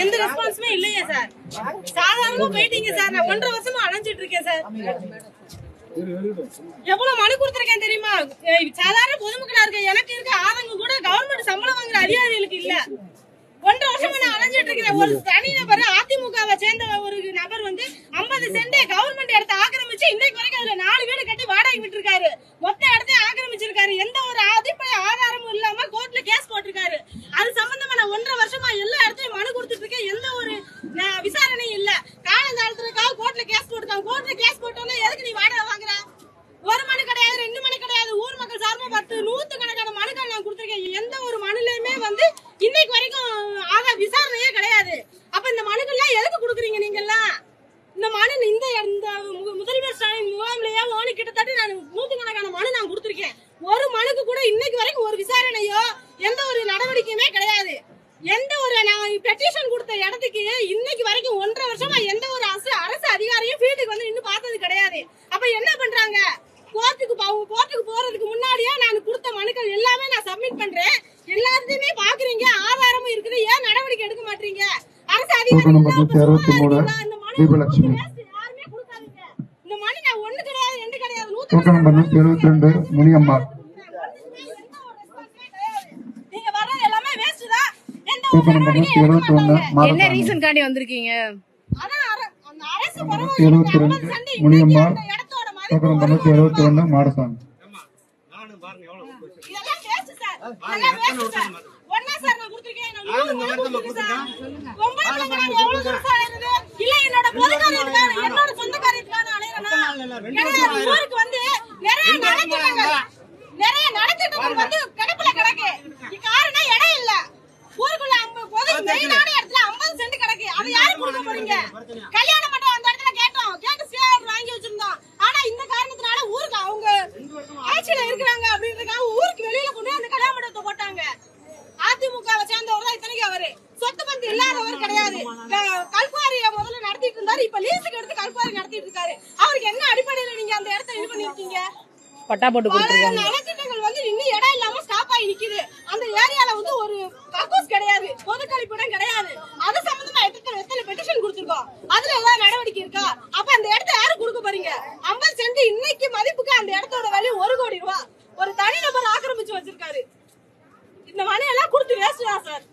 எந்த ரெஸ்பான்ஸுமே இல்லையே சார். சாதாரணமா போயிட்டீங்க சார். நான் ஒன்றரை வருஷமா அலைஞ்சிட்டு இருக்கேன் சார். எவ்வளவு மனு கொடுத்திருக்கேன் தெரியுமா? சாதாரண பொதுமக்களா இருக்க எனக்கு இருக்க ஆதங்க கூட கவர்மெண்ட் சம்பளம் வாங்குற அதிகாரிகளுக்கு இல்ல. ஒன்றரை வருஷமா நான் அலைஞ்சிட்டு இருக்கிறேன் ஒரு தனி நபர் அதிமுகவை சேர்ந்த ஒரு நபர் வந்து 50 சென்ட் கவர்மெண்ட் இடத்த ஆக்கிரமிச்சு இன்னைக்கு வரைக்கும் அதுல நாலு வீடு கட்டி வாடகை விட்டுருக்காரு. மொத்த இடத்தையும் ஆக்கிரமிச்சிருக்காரு. எந்த ஒரு அடிப்படை ஆதாரமும் இல்லாம கோர்ட்ல கேஸ் போட்டிருக்காரு. அது சம்பந்தமா நான் ஒன்றரை வருஷமா எல்லா இடத்தையும் மனு கொடுத்துட்டு இருக்கேன். எந்த ஒரு விசாரணையும் இல்ல. காலந்தாளத்துக்காக கோர்ட்ல கேஸ் போட்டுருக்காங்க கோர்ட்ல கேஸ் போட்டோன்னே எதுக்கு நீ வாடகை வாங்குற? ஒரு மனு கிடையாது ரெண்டு மனு கிடையாது. ஊர் மக்கள் சார்பா பத்து நூத்து கணக்கான மனுக்கள் நான் கொடுத்துருக்கேன். எந்த ஒரு மனுலயுமே வந்து இன்னைக்கு வரைக்கும் ஆக விசாரணையே கிடையாது அப்ப இந்த மனுக்கள்லாம் எதுக்கு கொடுக்குறீங்க நீங்க எல்லாம் இந்த மனு இந்த இந்த மு- முதல்வர் ஸ்டாலின் முகாம்லயே ஓனி நூத்துக்கணக்கான மனு நான் கொடுத்திருக்கேன் ஒரு மனுக்கு கூட இன்னைக்கு வரைக்கும் ஒரு விசாரணையோ எந்த ஒரு நடவடிக்கையுமே கிடையாது. எந்த ஒரு நான் பெட்டிஷன் கொடுத்த இடத்துக்கு இன்னைக்கு வரைக்கும் ஒன்றரை வருஷமா எந்த ஒரு அரசு அரசு அதிகாரியும் ஃபீல்டுக்கு வந்து இன்னும் பார்த்தது கிடையாது. அப்ப என்ன பண்றாங்க? கோர்ட்டுக்கு கோர்ட்டுக்கு போறதுக்கு முன்னாடியே நான் கொடுத்த மனுக்கள் எல்லாமே நான் சப்மிட் பண்றேன். எல்லாத்தையுமே பாக்குறீங்க. ஆதாரமும் இருக்குது. ஏன் நடவடிக்கை எடுக்க மாட்டீங்க? அரசு அதிகாரி தீபலட்சுமி. யாருமே கொடுக்காதீங்க இந்த மனு நான் ஒண்ணு கிடையாது தூக்கம் நம்பர் நூத்தி எழுபத்தி ரெண்டு முனியம்மாள் தூக்கம் நம்பர் நூத்தி எழுபத்தி ஒண்ணு என்ன ரீசன்காண்டி வந்திருக்கீங்க? அதான் அர- அந்த அரசு நூத்தி எழுபத்தி ரெண்டு முனியம்மாள் தூக்கம் நம்பர் நூத்தி எழுபத்தி ஒண்ணு மாடசாமி? இல்ல, என்னோட அலையறேனா? ஊருக்கு வந்து நிறைய நலத்திட்டங்கள், நிறைய நலத்திட்டங்கள் வந்து கிடப்புல கிடக்கு. காரணம் இடம் இல்ல. ஊருக்குள்ள ஐம்பது பொது மெயினான இடத்துல 50 சென்ட் கிடக்கு. அதை யாருக்கு கொடுக்க போறீங்க? கல்யாண மண்டபம் அந்த இடத்துல கேட்டோம். கேட்டு ஸ்டே வாங்கி வச்சிருந்தோம். ஆனா இந்த காரணத்தினால ஊருக்கு அவங்க ஆட்சியில இருக்கிறாங்க இப்ப எடுத்து கல்பாரி நடத்திட்டு இருக்காரு அவருக்கு என்ன அடிப்படையில நீங்க அந்த இடத்த இது பண்ணிருக்கீங்க பட்டா போட்டு கொடுத்துருக்காங்க. நலத்திட்டங்கள் வந்து இன்னும் இடம் இல்லாம ஸ்டாப் ஆகி நிக்குது. அந்த ஏரியால வந்து ஒரு கக்கூஸ் கிடையாது. பொதுக்கழிப்பிடம் கிடையாது. அது சம்பந்தமா எத்தனை எத்தனை பெட்டிஷன் கொடுத்துருக்கோம்? அதுல எல்லாம் நடவடிக்கை இருக்கா? அப்ப அந்த இடத்த யாரு கொடுக்க போறீங்க? ஐம்பது சென்ட் இன்னைக்கு மதிப்புக்கு அந்த இடத்தோட வலி ஒரு கோடி ரூபா. ஒரு தனிநபர் ஆக்கிரமிச்சு வச்சிருக்காரு. இந்த வலையெல்லாம் கொடுத்து வேஸ்டா சார்